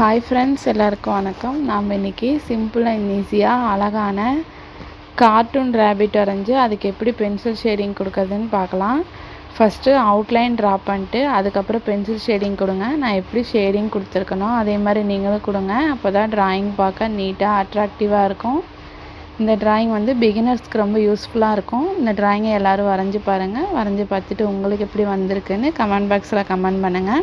Hi friends எல்லாருக்கும் வணக்கம். நாம் இன்றைக்கி சிம்பிள் அண்ட் ஈஸியாக அழகான கார்ட்டூன் ரேபிட் வரைஞ்சி அதுக்கு எப்படி பென்சில் ஷேடிங் கொடுக்குறதுன்னு பார்க்கலாம். ஃபஸ்ட்டு அவுட்லைன் ட்ரா பண்ணிட்டு அதுக்கப்புறம் பென்சில் ஷேடிங் கொடுங்க. நான் எப்படி ஷேடிங் கொடுத்துருக்கணும் அதே மாதிரி நீங்களும் கொடுங்க. அப்போ தான் ட்ராயிங் பார்க்க நீட்டாக அட்ராக்டிவாக இருக்கும். இந்த ட்ராயிங் வந்து பிகினர்ஸ்க்கு ரொம்ப யூஸ்ஃபுல்லாக இருக்கும். இந்த ட்ராயிங்கை எல்லோரும் வரைஞ்சி பாருங்கள் வரைஞ்சி பார்த்துட்டு உங்களுக்கு எப்படி வந்திருக்குன்னு கமெண்ட் பாக்ஸில் கமெண்ட் பண்ணுங்கள்